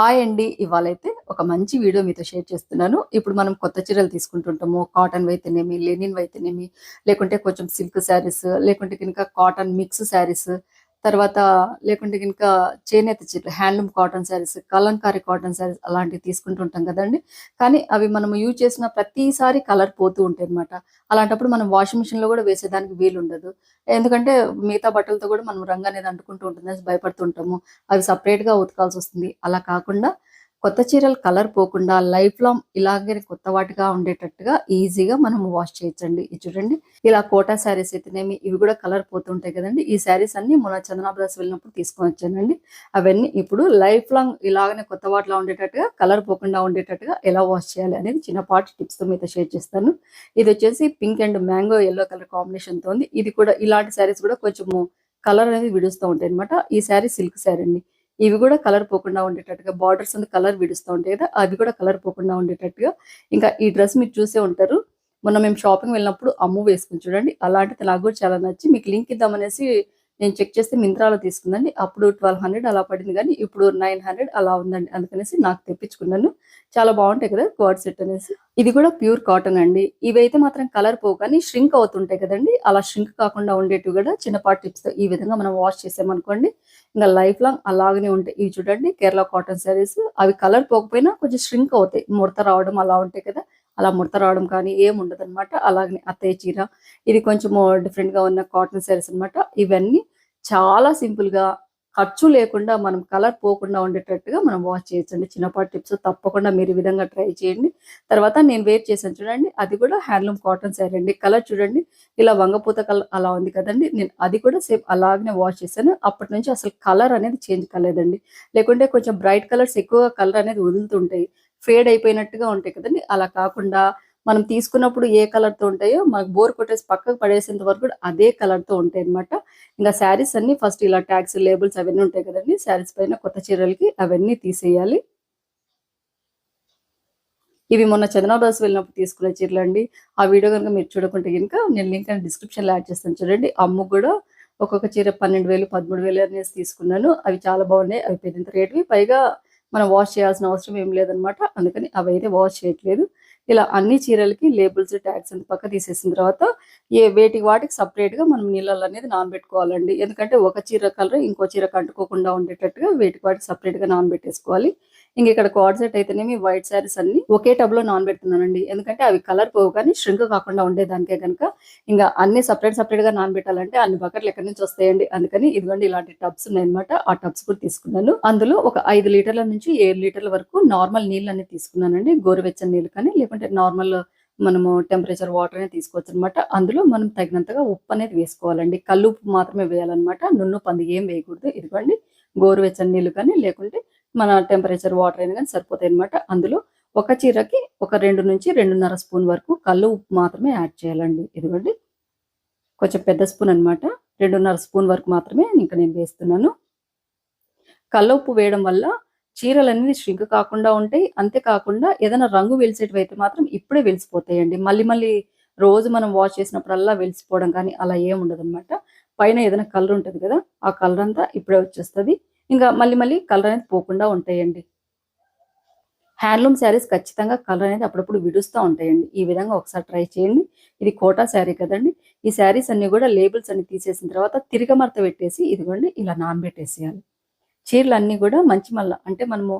Hi అండి. ఇవాళైతే ఒక మంచి వీడియో మీతో షేర్ చేస్తున్నాను. ఇప్పుడు మనం కొత్త చీరలు తీసుకుంటుంటాము. కాటన్ అయితేనేమి లెనిన్ అయితేనేమి లేకుంటే కొంచెం సిల్క్ శారీస్ లేకుంటే కనుక కాటన్ మిక్స్ శారీస్ తర్వాత లేకుంటే కనుక చేనేత చీరలు handloom cotton saris Kalamkari cotton saris అలాంటివి తీసుకుంటుంటాం కదండి. కానీ అవి మనం యూజ్ చేసిన ప్రతిసారి కలర్ పోతూ ఉంటాయి అనమాట అలాంటప్పుడు మనం వాషింగ్ మిషన్లో కూడా వేసేదానికి వీలు ఉండదు ఎందుకంటే మిగతా బట్టలతో కూడా మనం రంగు అనేది అంటుకుంటూ ఉంటుంది భయపడుతుంటాము అవి సపరేట్గా ఉతకాల్సి వస్తుంది. అలా కాకుండా కొత్త చీరలు కలర్ పోకుండా లైఫ్ లాంగ్ ఇలాగే కొత్త వాటిగా ఉండేటట్టుగా ఈజీగా మనం వాష్ చేయొచ్చండి. ఇది చూడండి. ఇలా కోటా శారీస్ అయితేనేమి ఇవి కూడా కలర్ పోతుంటాయి కదండి. ఈ శారీస్ అన్ని మన చందనాబ్రాస్ వెళ్ళినప్పుడు తీసుకొని వచ్చానండి. అవన్నీ ఇప్పుడు లైఫ్ లాంగ్ ఇలాగనే కొత్త వాటిలా ఉండేటట్టుగా కలర్ పోకుండా ఉండేటట్టుగా ఎలా వాష్ చేయాలి అనేది చిన్నపాటి టిప్స్తో మీతో షేర్ చేస్తాను. ఇది వచ్చేసి pink and mango yellow colour కాంబినేషన్తో ఉంది. ఇది కూడా ఇలాంటి శారీస్ కూడా కొంచెము కలర్ అనేది విడుస్తూ ఉంటాయి అనమాట ఈ శారీ సిల్క్ శారీ అండి. ఇవి కూడా కలర్ పోకుండా ఉండేటట్టుగా బార్డర్స్ అంతా కలర్ విడుస్తూ ఉంటాయి కదా అవి కూడా కలర్ పోకుండా ఉండేటట్టుగా. ఇంకా ఈ డ్రెస్ మీరు చూసే ఉంటారు. మొన్న మేము షాపింగ్ వెళ్ళినప్పుడు అమ్ము వేసుకుని చూడండి అలాంటిది నాకు కూడా చాలా నచ్చి మీకు లింక్ ఇద్దామనేసి నేను చెక్ చేస్తే మింత్రాలో తీసుకుందండి. అప్పుడు ట్వెల్వ్ హండ్రెడ్ అలా పడింది కానీ ఇప్పుడు నైన్ హండ్రెడ్ అలా ఉందండి. అందుకనేసి నాకు తెప్పించుకున్నాను. చాలా బాగుంటాయి కదా కోడ్ సెట్ అనేసి. ఇది కూడా ప్యూర్ కాటన్ అండి. ఇవైతే మాత్రం కలర్ పోవు కానీ ష్రింక్ అవుతుంటాయి కదండి. అలా ష్రింక్ కాకుండా ఉండేటివి కూడా చిన్నపాటి టిప్స్తో ఈ విధంగా మనం వాష్ చేసామనుకోండి ఇంకా లైఫ్ లాంగ్ అలాగనే ఉంటాయి. ఇవి చూడండి కేరళ కాటన్ శారీస్. అవి కలర్ పోకపోయినా కొంచెం ష్రింక్ అవుతాయి. ముడత రావడం అలా ఉంటాయి కదా. అలా ముడత రావడం కానీ ఏం ఉండదు అనమాట అలాగనే అత్తయ్య చీర. ఇది కొంచెం డిఫరెంట్గా ఉన్న కాటన్ శారీస్ అన్నమాట. ఇవన్నీ చాలా సింపుల్గా ఖర్చు లేకుండా మనం కలర్ పోకుండా ఉండేటట్టుగా మనం వాష్ చేయొచ్చండి. చిన్నపాటి టిప్స్ తప్పకుండా మీరు ఈ విధంగా ట్రై చేయండి. తర్వాత నేను వేర్ చేశాను చూడండి అది కూడా హ్యాండ్లూమ్ కాటన్ శారీ అండి. కలర్ చూడండి ఇలా వంగపూత కలర్ అలా ఉంది కదండి. నేను అది కూడా సేమ్ అలాగనే వాష్ చేశాను. అప్పటి నుంచి అసలు కలర్ అనేది చేంజ్ కాలేదండి. లేకుంటే కొంచెం బ్రైట్ కలర్స్ ఎక్కువగా కలర్ అనేది వదులుతుంటాయి. ఫేడ్ అయిపోయినట్టుగా ఉంటాయి కదండి. అలా కాకుండా మనం తీసుకున్నప్పుడు ఏ కలర్తో ఉంటాయో మనకు బోర్ కొట్టేసి పక్కకు పడేసేంత వరకు కూడా అదే కలర్తో ఉంటాయి అనమాట ఇంకా శారీస్ అన్ని ఫస్ట్ ఇలా ట్యాగ్స్ లేబుల్స్ అవన్నీ ఉంటాయి కదండి. శారీస్ పైన కొత్త చీరలకి అవన్నీ తీసేయాలి. ఇవి మొన్న చందనా బ్రదర్స్ వెళ్ళినప్పుడు తీసుకున్న చీరలు అండి. ఆ వీడియో కనుక మీరు చూడకుంటే కనుక నేను లింక్ అని డిస్క్రిప్షన్లో యాడ్ చేస్తాను చూడండి. అమ్ము కూడా ఒక్కొక్క చీర పన్నెండు వేలు పదమూడు వేలు అనేసి తీసుకున్నాను. అవి చాలా బాగున్నాయి. అవి పెద్ద రేటువి. పైగా మనం వాష్ చేయాల్సిన అవసరం ఏం లేదనమాట అందుకని అవి అయితే వాష్ చేయట్లేదు. ఇలా అన్ని చీరలకి లేబుల్స్ ట్యాగ్స్ అని పక్క తీసేసిన తర్వాత ఏ వేటి వాటికి సపరేట్గా మనం నీళ్ళలో అనేది నానబెట్టుకోవాలండి. ఎందుకంటే ఒక చీర కలర్ ఇంకో చీర కంటుకోకుండా ఉండేటట్టుగా వేటికి వాటికి సపరేట్గా నానబెట్టేసుకోవాలి. ఇంక ఇక్కడ కోడ్ సెట్ అయితేనేమి వైట్ శారీస్ అన్ని ఒకే టబ్లో నానబెడుతున్నానండి. ఎందుకంటే అవి కలర్ పోవు కానీ ష్రింక్ కాకుండా ఉండేదానికే కనుక ఇంకా అన్ని సపరేట్ సపరేట్గా నానబెట్టాలంటే అన్ని బకెట్లు ఎక్కడి నుంచి వస్తాయండి? అందుకని ఇదిగోండి ఇలాంటి టబ్స్ ఉన్నాయన్నమాట. ఆ టబ్స్ కూడా తీసుకున్నాను. అందులో ఒక ఐదు లీటర్ల నుంచి ఏడు లీటర్ల వరకు నార్మల్ నీళ్ళు అనేది తీసుకున్నానండి. గోరువెచ్చని నీళ్ళు కానీ లేకుంటే నార్మల్ మనము టెంపరేచర్ వాటర్ అనేది తీసుకోవచ్చు అనమాట అందులో మనం తగినంతగా ఉప్పు అనేది వేసుకోవాలండి. కల్లుప్పు మాత్రమే వేయాలన్నమాట. నున్ను పంది ఏం వేయకూడదు. ఇదిగోండి గోరువెచ్చని నీళ్ళు కానీ లేకుంటే మన టెంపరేచర్ వాటర్ అయినా కానీ సరిపోతాయి అనమాట అందులో ఒక చీరకి ఒక రెండు నుంచి రెండున్నర స్పూన్ వరకు కళ్ళు ఉప్పు మాత్రమే యాడ్ చేయాలండి. ఇదిగోండి. కొంచెం పెద్ద స్పూన్ అనమాట రెండున్నర స్పూన్ వరకు మాత్రమే ఇంకా నేను వేస్తున్నాను. కళ్ళ ఉప్పు వేయడం వల్ల చీరలు అనేది ష్రింక్ కాకుండా ఉంటాయి. అంతేకాకుండా ఏదైనా రంగు వెలిసేటివి అయితే మాత్రం ఇప్పుడే వెలిసిపోతాయండి. మళ్ళీ మళ్ళీ రోజు మనం వాష్ చేసినప్పుడల్లా వెలిసిపోవడం కానీ అలా ఏం ఉండదు అనమాట పైన ఏదైనా కలర్ ఉంటుంది కదా ఆ కలర్ అంతా ఇప్పుడే వచ్చేస్తుంది. ఇంకా మళ్ళీ మళ్ళీ కలర్ అనేది పోకుండా ఉంటాయండి. హ్యాండ్లూమ్ శారీస్ ఖచ్చితంగా కలర్ అనేది అప్పుడప్పుడు విడుస్తూ ఉంటాయండి. ఈ విధంగా ఒకసారి ట్రై చేయండి. ఇది కోటా శారీ కదండి. ఈ శారీస్ అన్ని కూడా లేబుల్స్ అన్ని తీసేసిన తర్వాత తిరగమర్త పెట్టేసి ఇదిగోండి ఇలా నానబెట్టేసేయాలి. చీరలు అన్నీ కూడా మంచి మళ్ళీ అంటే మనము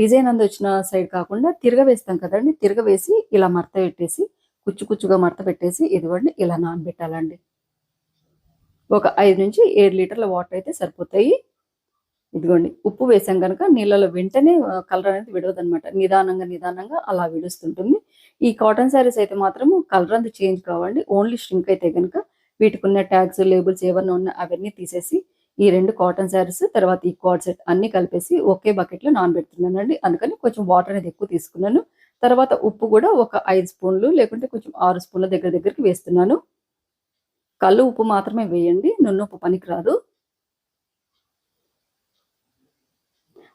డిజైన్ అందు వచ్చిన సైడ్ కాకుండా తిరగవేస్తాం కదండి. తిరగవేసి ఇలా మడత పెట్టేసి కుచ్చు కుచ్చుగా మడత పెట్టేసి ఇదిగోండి ఇలా నానబెట్టాలండి. ఒక ఐదు నుంచి ఏడు లీటర్ల వాటర్ అయితే సరిపోతాయి. ఇదిగోండి ఉప్పు వేసాం కనుక నీళ్ళలో వెంటనే కలర్ అనేది విడవదు అనమాట నిదానంగా నిదానంగా అలా విడుస్తుంటుంది. ఈ కాటన్ శారీస్ అయితే మాత్రము కలర్ అంతా చేంజ్ కావండి. ఓన్లీ స్ట్రింక్ అయితే కనుక వీటికి ఉన్న ట్యాగ్స్ లేబుల్స్ ఏమన్నా ఉన్నా అవన్నీ తీసేసి ఈ రెండు కాటన్ శారీస్ తర్వాత ఈ కార్డ్ సెట్ అన్ని కలిపేసి ఒకే బకెట్లో నానబెడుతున్నానండి. అందుకని కొంచెం వాటర్ అనేది ఎక్కువ తీసుకున్నాను. తర్వాత ఉప్పు కూడా ఒక ఐదు స్పూన్లు లేకుంటే కొంచెం ఆరు స్పూన్ల దగ్గర దగ్గరికి వేస్తున్నాను. కళ్ళు ఉప్పు మాత్రమే వేయండి. నున్ను ఉప్పు పనికిరాదు.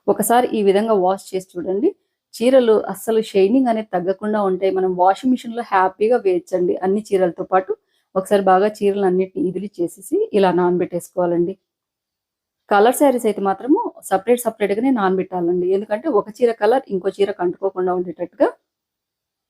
ఒకసారి ఈ విధంగా వాష్ చేసి చూడండి. చీరలు అస్సలు షైనింగ్ అనేది తగ్గకుండా ఉంటాయి. మనం వాషింగ్ మిషన్లో హ్యాపీగా వేయచ్చండి. అన్ని చీరలతో పాటు ఒకసారి బాగా చీరలు అన్నిటిని ఇదిలి చేసేసి ఇలా నానబెట్టేసుకోవాలండి. కలర్ శారీస్ అయితే మాత్రము సపరేట్ సపరేట్గానే నానబెట్టాలండి. ఎందుకంటే ఒక చీర కలర్ ఇంకో చీర కంటుకోకుండా ఉండేటట్టుగా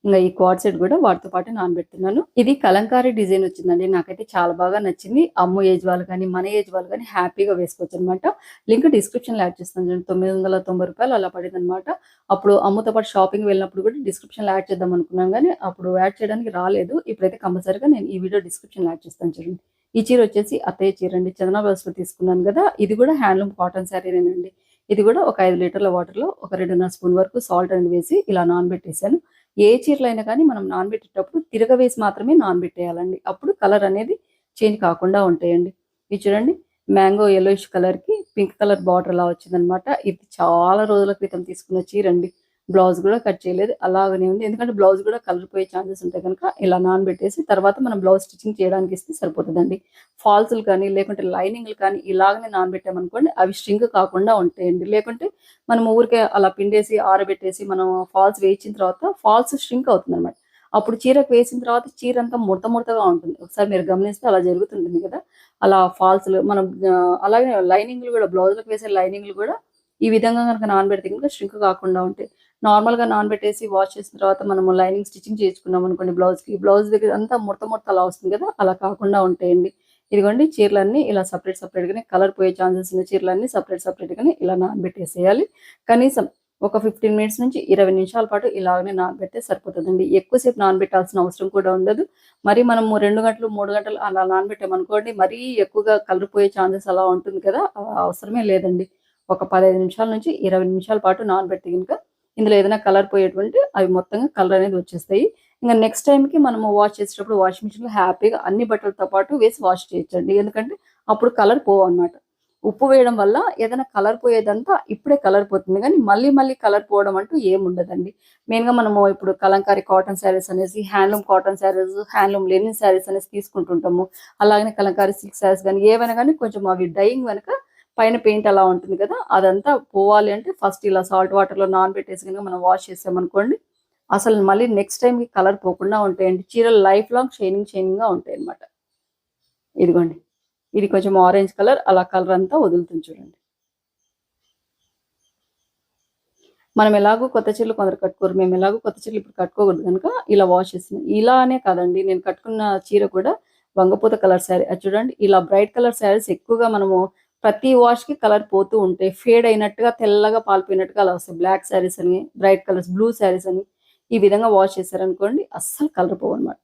ఇంకా ఈ క్వాడ్ సెట్ కూడా వాటితో పాటు నానబెడుతున్నాను. ఇది కలంకారీ డిజైన్ వచ్చిందండి. నాకైతే చాలా బాగా నచ్చింది. అమ్ము ఏజ్ వాళ్ళు కానీ మన ఏజ్ వాళ్ళు కానీ హ్యాపీగా వేసుకోవచ్చు అనమాట లింక్ డిస్క్రిప్షన్లో యాడ్ చేస్తాను చూడండి. తొమ్మిది వందల తొంభై రూపాయలు అలా పడింది అనమాట అప్పుడు అమ్ముతో పాటు షాపింగ్ వెళ్ళినప్పుడు కూడా డిస్క్రిప్షన్లో యాడ్ చేద్దాం అనుకున్నాం కానీ అప్పుడు యాడ్ చేయడానికి రాలేదు. ఇప్పుడైతే కంపల్సరీగా నేను ఈ వీడియో డిస్క్రిప్షన్లో యాడ్ చేస్తాను చూడండి. ఈ చీర వచ్చేసి అత్తయ్య చీర అండి. చందన బ్లౌజ్లో తీసుకున్నాను కదా ఇది కూడా హ్యాండ్లూమ్ కాటన్ శారీనేనండి ఇది కూడా ఒక ఐదు లీటర్ల వాటర్లో ఒక రెండున్నర స్పూన్ వరకు సాల్ట్ అనేది వేసి ఇలా నానబెట్టేసాను ఏ చీరలు అయినా కానీ మనం నానబెట్టేటప్పుడు తిరగవేసి మాత్రమే నానబెట్టేయాలండి. అప్పుడు కలర్ అనేది చేంజ్ కాకుండా ఉంటాయండి. ఇది చూడండి మ్యాంగో ఎల్లోయిష్ కలర్కి పింక్ కలర్ బార్డర్ అలా వచ్చిందనమాట. ఇది చాలా రోజుల క్రితం తీసుకున్న చీర అండి బ్లౌజ్ కూడా కట్ చేయలేదు అలాగనే ఉంది. ఎందుకంటే బ్లౌజ్ కూడా కలర్ పోయే ఛాన్సెస్ ఉంటాయి కనుక ఇలా నానబెట్టేసి తర్వాత మనం బ్లౌజ్ స్టిచ్చింగ్ చేయడానికి ఇస్తే సరిపోతుందండి. ఫాల్స్లు కానీ లేకుంటే లైనింగ్లు కానీ ఇలాగనే నానబెట్టామనుకోండి అవి స్ట్రింగ్ కాకుండా ఉంటాయండి. లేకుంటే మనం ఊరికే అలా పిండేసి ఆరబెట్టేసి మనం ఫాల్స్ వేయించిన తర్వాత ఫాల్స్ స్ట్రింక్ అవుతుంది అనమాట అప్పుడు చీరకు వేసిన తర్వాత చీర అంతా ముడత ముడతగా ఉంటుంది. ఒకసారి మీరు గమనిస్తే అలా జరుగుతుంటుంది కదా. అలా ఫాల్స్లు మనం అలాగే లైనింగ్లు కూడా బ్లౌజ్లకు వేసే లైనింగ్లు కూడా ఈ విధంగా కనుక నానబెడితే కనుక స్ట్రింక్ కాకుండా ఉంటాయి. నార్మల్గా నానబెట్టేసి వాష్ చేసిన తర్వాత మనము లైనింగ్ స్టిచ్చింగ్ చేసుకున్నాం అనుకోండి బ్లౌజ్కి బ్లౌజ్ దగ్గర అంతా ముడత ముడత అలా వస్తుంది కదా అలా కాకుండా ఉంటాయండి. ఇదిగోండి చీరలన్నీ ఇలా సపరేట్ సపరేట్ గానే కలర్ పోయే ఛాన్సెస్ ఉన్న చీరలన్నీ సపరేట్ సపరేట్గానే ఇలా నానబెట్టేసేయాలి. కనీసం ఒక ఫిఫ్టీన్ మినిట్స్ నుంచి ఇరవై నిమిషాల పాటు ఇలాగనే నానబెడితే సరిపోతుందండి. ఎక్కువసేపు నానబెట్టాల్సిన అవసరం కూడా ఉండదు. మరి మనము రెండు గంటలు మూడు గంటలు అలా నానబెట్టామనుకోండి మరీ ఎక్కువగా కలర్ పోయే ఛాన్సెస్ అలా ఉంటుంది కదా అవసరమే లేదండి. ఒక పదహైదు నిమిషాల నుంచి ఇరవై నిమిషాల పాటు నానబెట్టి కనుక ఇందులో ఏదైనా కలర్ పోయేటువంటి అవి మొత్తంగా కలర్ అనేది వచ్చేస్తాయి. ఇంకా నెక్స్ట్ టైంకి మనము వాష్ చేసేటప్పుడు వాషింగ్ మిషన్లో హ్యాపీగా అన్ని బట్టలతో పాటు వేసి వాష్ చేయొచ్చండి. ఎందుకంటే అప్పుడు కలర్ పోవు అనమాట ఉప్పు వేయడం వల్ల ఏదైనా కలర్ పోయేదంతా ఇప్పుడే కలర్ పోతుంది. కానీ మళ్ళీ మళ్ళీ కలర్ పోవడం అంటూ ఏముండదండి మెయిన్గా మనము ఇప్పుడు కలంకారీ కాటన్ శారీస్ అనేసి handloom cotton saris handloom linen saris అనేసి తీసుకుంటుంటాము. అలాగనే కలంకారీ సిల్క్ శారీస్ కానీ ఏవైనా కానీ కొంచెం అవి డైయింగ్ వెనక పైన పెయింట్ అలా ఉంటుంది కదా అదంతా పోవాలి అంటే ఫస్ట్ ఇలా సాల్ట్ వాటర్లో నానబెట్టేసి కనుక మనం వాష్ చేసామనుకోండి అసలు మళ్ళీ నెక్స్ట్ టైంకి కలర్ పోకుండా ఉంటాయండి. చీరలు లైఫ్ లాంగ్ షైనింగ్ షైనింగ్గా ఉంటాయి అనమాట ఇదిగోండి ఇది కొంచెం ఆరెంజ్ కలర్ అలా కలర్ అంతా వదులుతుంది చూడండి. మనం ఎలాగో కొత్త చీరలు కొందరు కట్టుకోరు మేము ఎలాగో కొత్త చీరలు ఇప్పుడు కట్టుకోకూడదు కనుక ఇలా వాష్ చేస్తున్నాం. ఇలానే కాదండి నేను కట్టుకున్న చీర కూడా వంగపూత కలర్ శారీ. అది చూడండి ఇలా బ్రైట్ కలర్ శారీస్ ఎక్కువగా మనము ప్రతి వాష్కి కలర్ పోతూ ఉంటాయి. ఫేడ్ అయినట్టుగా తెల్లగా పాలిపోయినట్టుగా అలా వస్తాయి. బ్లాక్ శారీస్ అని బ్రైట్ కలర్స్ బ్లూ శారీస్ అని ఈ విధంగా వాష్ చేశారనుకోండి అస్సలు కలర్ పోవు అనమాట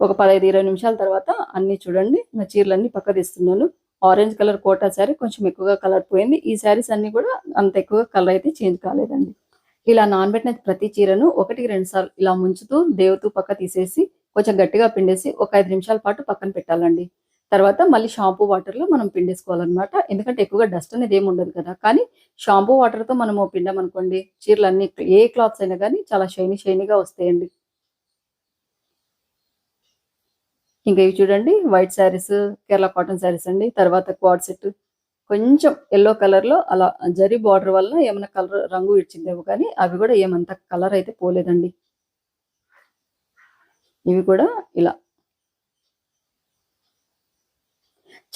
ఒక పదహైదు ఇరవై నిమిషాల తర్వాత అన్ని చూడండి నా చీరలన్నీ పక్క తీస్తున్నాను. ఆరెంజ్ కలర్ కోటా శారీ కొంచెం ఎక్కువగా కలర్ పోయింది. ఈ శారీస్ అన్ని కూడా అంత ఎక్కువగా కలర్ అయితే చేంజ్ కాలేదండి. ఇలా నానబెట్టిన ప్రతి చీరను ఒకటికి రెండు సార్లు ఇలా ముంచుతూ దేవుతూ పక్క తీసేసి కొంచెం గట్టిగా పిండేసి ఒక ఐదు నిమిషాల పాటు పక్కన పెట్టాలండి. తర్వాత మళ్ళీ షాంపూ వాటర్లో మనం పిండేసుకోవాలన్నమాట. ఎందుకంటే ఎక్కువగా డస్ట్ అనేది ఏమి ఉండదు కదా. కానీ షాంపూ వాటర్తో మనము పిండామనుకోండి అన్ని ఏ క్లాత్స్ అయినా కానీ చాలా షైనీ షైనీగా వస్తాయండి. ఇంకా ఇవి చూడండి వైట్ శారీస్ కేరళ కాటన్ శారీస్ అండి. తర్వాత క్వాడ్ సెట్ కొంచెం ఎల్లో కలర్లో అలా జరీ బార్డర్ వల్ల ఏమైనా కలర్ రంగు ఇచ్చిందేమో కానీ అవి కూడా ఏమంత కలర్ అయితే పోలేదండి. ఇవి కూడా ఇలా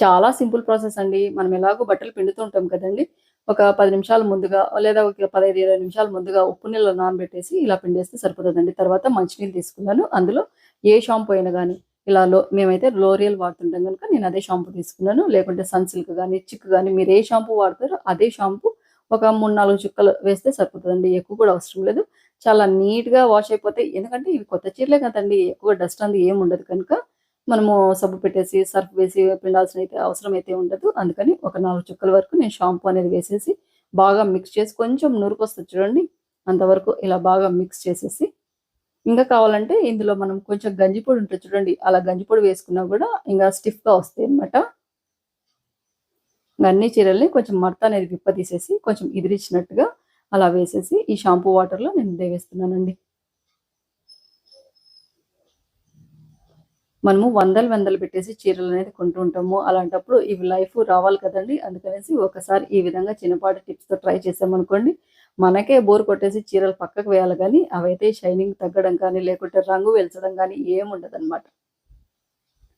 చాలా సింపుల్ ప్రాసెస్ అండి. మనం ఎలాగో బట్టలు పిండుతూ ఉంటాం కదండి. ఒక పది నిమిషాలు ముందుగా లేదా ఒక పదహైదు ఇరవై నిమిషాలు ముందుగా ఉప్పు నీళ్ళు నానబెట్టేసి ఇలా పిండేస్తే సరిపోతుందండి. తర్వాత మంచినీళ్ళు తీసుకున్నాను. అందులో ఏ షాంపూ అయినా కానీ ఇలా లో మేమైతే లోరియల్ వాడుతుంటాం కనుక నేను అదే షాంపూ తీసుకున్నాను. లేకుంటే సన్సిల్క్ కానీ చిక్ కానీ మీరు ఏ షాంపూ వాడతారో అదే షాంపూ ఒక మూడు నాలుగు చుక్కలు వేస్తే సరిపోతుందండి. ఎక్కువ కూడా అవసరం లేదు. చాలా నీట్గా వాష్ అయిపోతాయి ఎందుకంటే ఇవి కొత్త చీరలే కదండి. ఎక్కువ డస్ట్ అంది ఏమి ఉండదు కనుక మనము సబ్బు పెట్టేసి సర్ఫ్ వేసి పిండాల్సిన అయితే అవసరం అయితే ఉండదు. అందుకని ఒక నాలుగు చుక్కల వరకు నేను షాంపూ అనేది వేసేసి బాగా మిక్స్ చేసి కొంచెం నురుకొస్తుంది చూడండి. అంతవరకు ఇలా బాగా మిక్స్ చేసేసి. ఇంకా కావాలంటే ఇందులో మనం కొంచెం గంజిపొడి ఉంటుంది చూడండి. అలా గంజిపొడి వేసుకున్నా కూడా ఇంకా స్టిఫ్గా వస్తాయి అనమాట అన్ని చీరల్ని కొంచెం మడత అనేది విప్ప తీసేసి కొంచెం ఇదిరించినట్టుగా అలా వేసేసి ఈ షాంపూ వాటర్లో నేను దేవేస్తున్నానండి మనము వందలు వందలు పెట్టేసి చీరలు అనేది కొంటూ ఉంటాము అలాంటప్పుడు ఇవి లైఫ్ రావాలి కదండి. అందుకనేసి ఒకసారి ఈ విధంగా చిన్నపాటి టిప్స్తో ట్రై చేసామనుకోండి మనకే బోర్ కొట్టేసి చీరలు పక్కకు వేయాలి కానీ అవైతే షైనింగ్ తగ్గడం కానీ లేకుంటే రంగు వెల్చడం కానీ ఏముండదు అనమాట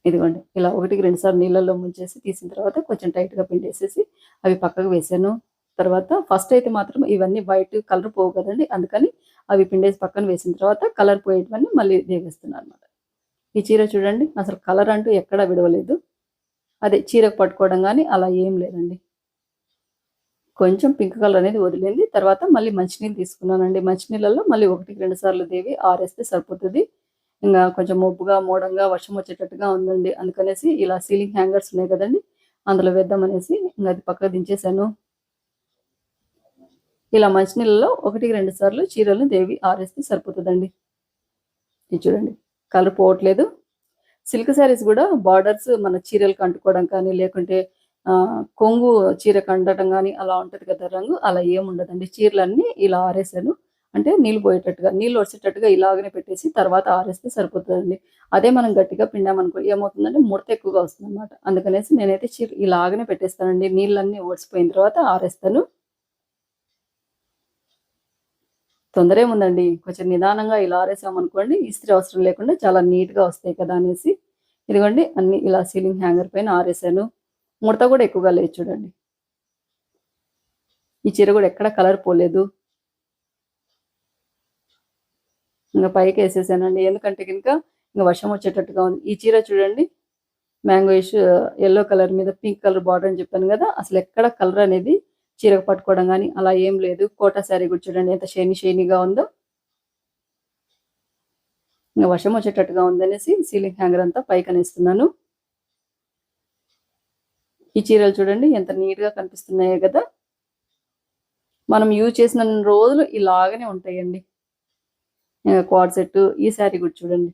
ఇదిగోండి ఇలా ఒకటికి రెండుసార్లు నీళ్ళల్లో ముంచేసి తీసిన తర్వాత కొంచెం టైట్గా పిండేసేసి అవి పక్కకు వేసాను. తర్వాత ఫస్ట్ అయితే మాత్రం ఇవన్నీ వైట్ కలర్ పోవు కదండి. అందుకని అవి పిండేసి పక్కన వేసిన తర్వాత కలర్ పోయేటివన్నీ మళ్ళీ దేవేస్తున్నాను అనమాట ఈ చీర చూడండి అసలు కలర్ అంటూ ఎక్కడా విడవలేదు. అదే చీరకు పట్టుకోవడం కానీ అలా ఏం లేదండి. కొంచెం పింక్ కలర్ అనేది వదిలింది తర్వాత మళ్ళీ మంచినీళ్ళు తీసుకున్నానండి. మంచినీళ్ళలో మళ్ళీ ఒకటికి రెండు సార్లు దేవి ఆరేస్తే సరిపోతుంది. ఇంకా కొంచెం మబ్బుగా మోడంగా వర్షం వచ్చేటట్టుగా ఉందండి. అందుకనేసి ఇలా సీలింగ్ హ్యాంగర్స్ ఉన్నాయి కదండి అందులో వేద్దామనేసి ఇంకా అది పక్కకు దించేశాను. ఇలా మంచినీళ్ళలో ఒకటికి రెండు సార్లు చీరలు దేవి ఆరేస్తే సరిపోతుందండి. ఇది చూడండి. కలర్ పోవట్లేదు సిల్క్ శారీస్ కూడా బార్డర్స్ మన చీరలకు అంటుకోవడం కానీ లేకుంటే కొంగు చీర కండటం కానీ అలా ఉంటుంది కదా రంగు. అలా ఏముండదండి. చీరలన్నీ ఇలా ఆరేసాను. అంటే నీళ్ళు పోయేటట్టుగా నీళ్ళు వచ్చేటట్టుగా ఇలాగనే పెట్టేసి తర్వాత ఆరేస్తే సరిపోతుందండి. అదే మనం గట్టిగా పిండామనుకో ఏమవుతుందంటే ముడత ఎక్కువగా వస్తుంది అనమాట అందుకనేసి నేనైతే చీర ఇలాగనే పెట్టేస్తానండి. నీళ్ళన్నీ ఓడిసిపోయిన తర్వాత ఆరేస్తాను. తొందర ఏముందండి కొంచెం నిదానంగా ఇలా ఆరేసామనుకోండి ఇస్త్రీ అవసరం లేకుండా చాలా నీట్గా వస్తాయి కదా అనేసి. ఇదిగోండి అన్ని ఇలా సీలింగ్ హ్యాంగర్ పైన ఆరేసాను. ముడత కూడా ఎక్కువగా లేదు చూడండి. ఈ చీర కూడా ఎక్కడ కలర్ పోలేదు. ఇంకా పైకి వేసేసానండి. ఎందుకంటే కనుక ఇంకా వర్షం వచ్చేటట్టుగా ఉంది. ఈ చీర చూడండి మ్యాంగోయిష్ ఎల్లో కలర్ మీద పింక్ కలర్ బార్డర్ అని చెప్పాను కదా అసలు ఎక్కడ కలర్ అనేది చీరకు పట్టుకోవడం కానీ అలా ఏం లేదు. కోటా శారీ కూడా చూడండి ఎంత షైనీ షైనీగా ఉందో. ఇంకా వర్షం వచ్చేటట్టుగా ఉందనేసి సీలింగ్ హ్యాంగర్ అంతా పైకి అనేస్తున్నాను ఈ చీరలు చూడండి ఎంత నీట్గా కనిపిస్తున్నాయో కదా. మనం యూజ్ చేసిన రోజులు ఇలాగనే ఉంటాయండి. క్వాడ్ సెట్ ఈ శారీ కూడా చూడండి.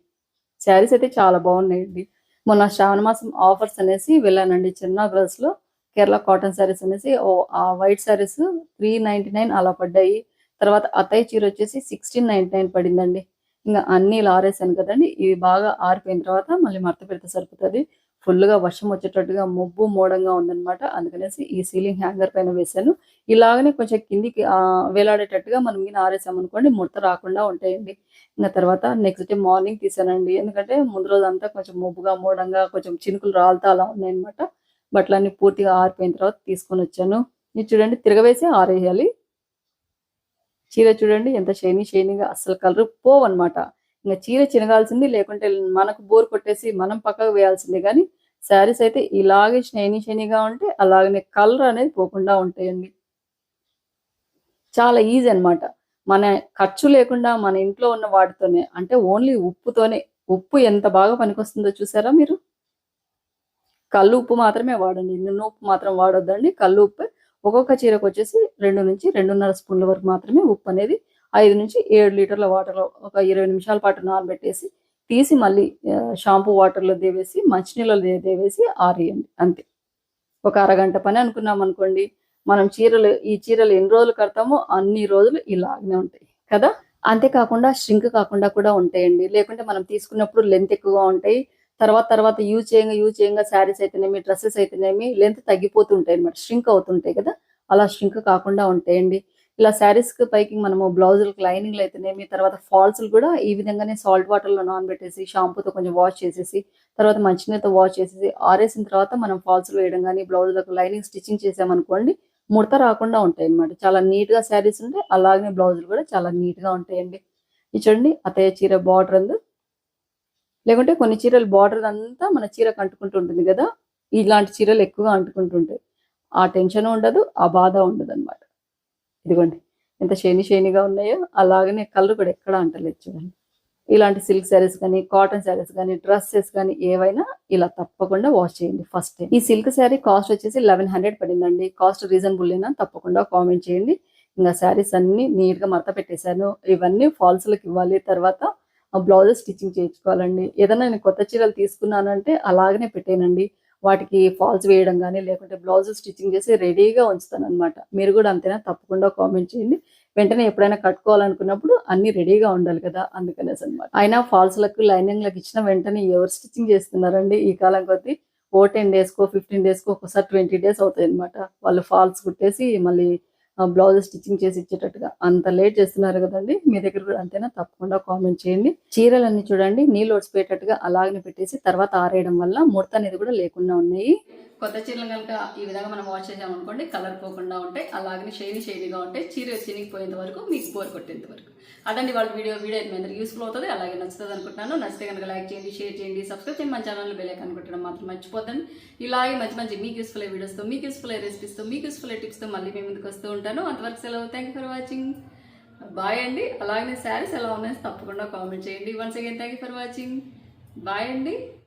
శారీస్ అయితే చాలా బాగున్నాయండి. మొన్న శ్రావణ మాసం ఆఫర్స్ అనేసి వెళ్ళానండి చిన్న బ్రదర్స్ కేరళ కాటన్ శారీస్ అనేసి ఓ ఆ white saris three ninety nine అలా పడ్డాయి. తర్వాత అత్తయ్య చీర వచ్చేసి సిక్స్టీన్ నైన్టీ నైన్ పడిందండి. ఇంకా అన్ని ఇలా ఆరేసాను కదండి. ఇవి బాగా ఆరిపోయిన తర్వాత మళ్ళీ మడత పెడితే సరిపోతుంది. ఫుల్గా వర్షం వచ్చేటట్టుగా మొబ్బు మోడంగా ఉందన్నమాట. అందుకనేసి ఈ సీలింగ్ హ్యాంగర్ పైన వేసాను ఇలాగనే కొంచెం కిందికి వేలాడేటట్టుగా మనం గిన ఆరేసామనుకోండి ముడత రాకుండా ఉంటాయండి. ఇంకా తర్వాత నెక్స్ట్ డే మార్నింగ్ తీసానండి. ఎందుకంటే ముందు రోజు అంతా కొంచెం మొబ్బుగా మోడంగా కొంచెం చినుకులు రాలుతా అలా ఉన్నాయన్నమాట. బట్టలన్నీ పూర్తిగా ఆరిపోయిన తర్వాత తీసుకొని వచ్చాను. ఇది చూడండి తిరగవేసి ఆరేయాలి. చీర చూడండి ఎంత షైనీ షైనీగా అస్సలు కలరు పోవన్నమాట. ఇంకా చీర చినగాల్సింది లేకుంటే మనకు బోర్ కొట్టేసి మనం పక్కకు వేయాల్సిందే. కానీ శారీస్ అయితే ఇలాగే షైనీ షైనీగా ఉంటే అలాగనే కలర్ అనేది పోకుండా ఉంటాయండి. చాలా ఈజీ అనమాట మన ఖర్చు లేకుండా మన ఇంట్లో ఉన్న వాటితోనే అంటే ఓన్లీ ఉప్పుతోనే ఉప్పు ఎంత బాగా పనికొస్తుందో చూసారా మీరు? కల్లు ఉప్పు మాత్రమే వాడండి. నిన్న ఉప్పు మాత్రం వాడొద్దండి. కల్లు ఉప్పు. ఒక్కొక్క చీరకు వచ్చేసి రెండు నుంచి రెండున్నర స్పూన్ల వరకు మాత్రమే ఉప్పు అనేది ఐదు నుంచి ఏడు లీటర్ల వాటర్లో ఒక ఇరవై నిమిషాల పాటు నానబెట్టేసి తీసి మళ్ళీ షాంపూ వాటర్లో దేవేసి మంచినీళ్ళలో దేవేసి ఆరేయండి. అంతే. ఒక అరగంట పని అనుకున్నాం అనుకోండి మనం చీరలు ఈ చీరలు ఎన్ని రోజులు కడతామో అన్ని రోజులు ఇలాగనే ఉంటాయి. కదా? అంతేకాకుండా ష్రింక్ కాకుండా కూడా ఉంటాయండి. లేకుంటే మనం తీసుకున్నప్పుడు లెంత్ ఎక్కువగా ఉంటాయి. తర్వాత తర్వాత యూజ్ చేయంగా యూజ్ చేయంగా శారీస్ అయితేనేమి డ్రెస్సెస్ అయితేనేమి లెంత్ తగ్గిపోతుంటాయి అనమాట ష్రింక్ అవుతుంటాయి కదా? అలా ష్రింక్ కాకుండా ఉంటాయండి. ఇలా శారీస్కి పైకి మనము బ్లౌజులకు లైనింగ్లు అయితేనేమి తర్వాత ఫాల్స్ కూడా ఈ విధంగానే సాల్ట్ వాటర్లో నానబెట్టేసి షాంపూతో కొంచెం వాష్ చేసేసి తర్వాత మంచినీళ్ళతో వాష్ చేసేసి ఆరేసిన తర్వాత మనం ఫాల్స్ వేయడం కానీ బ్లౌజులకు లైనింగ్ స్టిచ్చింగ్ చేసామనుకోండి ముడత రాకుండా ఉంటాయి అన్నమాట. చాలా నీట్గా శారీస్ ఉంటాయి అలాగే బ్లౌజులు కూడా చాలా నీట్గా ఉంటాయండి. ఇది చూడండి అతయ్య చీర బార్డర్ అందు లేకుంటే కొన్ని చీరలు బార్డర్ అంతా మన చీరకు అంటుకుంటూ ఉంటుంది కదా? ఇలాంటి చీరలు ఎక్కువగా అంటుకుంటుంటాయి ఆ టెన్షన్ ఉండదు ఆ బాధ ఉండదు అనమాట ఇదిగోండి ఎంత షైనీ షైనీగా ఉన్నాయో అలాగనే కలర్ కూడా ఎక్కడ అంటలేదు చూడండి. ఇలాంటి సిల్క్ శారీస్ కానీ కాటన్ శారీస్ కానీ డ్రెస్సెస్ కానీ ఏవైనా ఇలా తప్పకుండా వాష్ చేయండి ఫస్ట్ టైం ఈ సిల్క్ శారీ కాస్ట్ వచ్చేసి లెవెన్ హండ్రెడ్ పడిందండి. కాస్ట్ రీజనబుల్ అయినా తప్పకుండా కామెంట్ చేయండి. ఇంకా శారీస్ అన్ని నీట్గా మత మడత పెట్టేశాను. ఇవన్నీ ఫాల్స్లకు ఇవ్వాలి. తర్వాత బ్లౌజెస్ స్టిచ్చింగ్ చేయించుకోవాలండి. ఏదైనా నేను కొత్త చీరలు తీసుకున్నానంటే అలాగనే పెట్టానండి. వాటికి ఫాల్స్ వేయడం కానీ లేకుంటే బ్లౌజెస్ స్టిచ్చింగ్ చేసి రెడీగా ఉంచుతాను అనమాట మీరు కూడా అంతేనా? తప్పకుండా కామెంట్ చేయండి. వెంటనే ఎప్పుడైనా కట్టుకోవాలనుకున్నప్పుడు అన్ని రెడీగా ఉండాలి కదా? అందుకనేసి అనమాట అయినా ఫాల్స్లకు లైనింగ్లకు ఇచ్చిన వెంటనే ఎవరు స్టిచ్చింగ్ చేస్తున్నారండి? ఈ కాలం కొద్దీ ఓ టెన్ డేస్ కో ఫిఫ్టీన్ డేస్ కో ఒకసారి ట్వంటీ డేస్ అవుతాయి అనమాట వాళ్ళు ఫాల్స్ కుట్టేసి మళ్ళీ బ్లౌజ్ స్టిచ్చింగ్ చేసి ఇచ్చేటట్టుగా అంత లేట్ చేస్తున్నారు కదండి. మీ దగ్గర కూడా అంతేనా? తప్పకుండా కామెంట్ చేయండి. చీరలన్నీ చూడండి నీళ్ళు ఒడిచిపోయేటట్టుగా అలాగనే పెట్టేసి తర్వాత ఆరేయడం వల్ల ముడత అనేది కూడా లేకుండా ఉన్నాయి. కొత్త చీరలు కనుక ఈ విధంగా మనం వాష్ చేసామనుకోండి కలర్ పోకుండా ఉంటాయి. అలాగనే షైనీ షైనీగా ఉంటాయి. చీర చినిగిపోయేంత వరకు మీకు బోర్ కొట్టేంత వరకు. అదండి వాళ్ళ వీడియో. వీడియో మీ అందరికి యూస్ఫుల్ అవుతుంది. అలాగే నచ్చుతుంది అనుకుంటున్నాను. నచ్చితే కనుక లైక్ చేయండి షేర్ చేయండి సబ్స్క్రైబ్ చేయండి. మన ఛానల్ బెల్ ఐకాన్ కొట్టడం మాత్రం మర్చిపోద్దండి. ఇలాగే మంచి మంచి మీకు యూస్ఫుల్ అయ్యే వీడియోస్తో మీకు యూస్ఫుల్ అయ్యే రెసిపీస్తో మీకు యూస్ఫుల్ అయ్యే టిప్స్తో మళ్ళీ మేము ముందుకు వస్తూ ఉంటాను. అంతవరకు సెలవు. థ్యాంక్ ఫర్ వాచింగ్ బాయ్ అండి. అలాగే శారీస్ ఎలా ఉన్నాయి తప్పకుండా కామెంట్ చేయండి. Once again thank for watching bye అండి.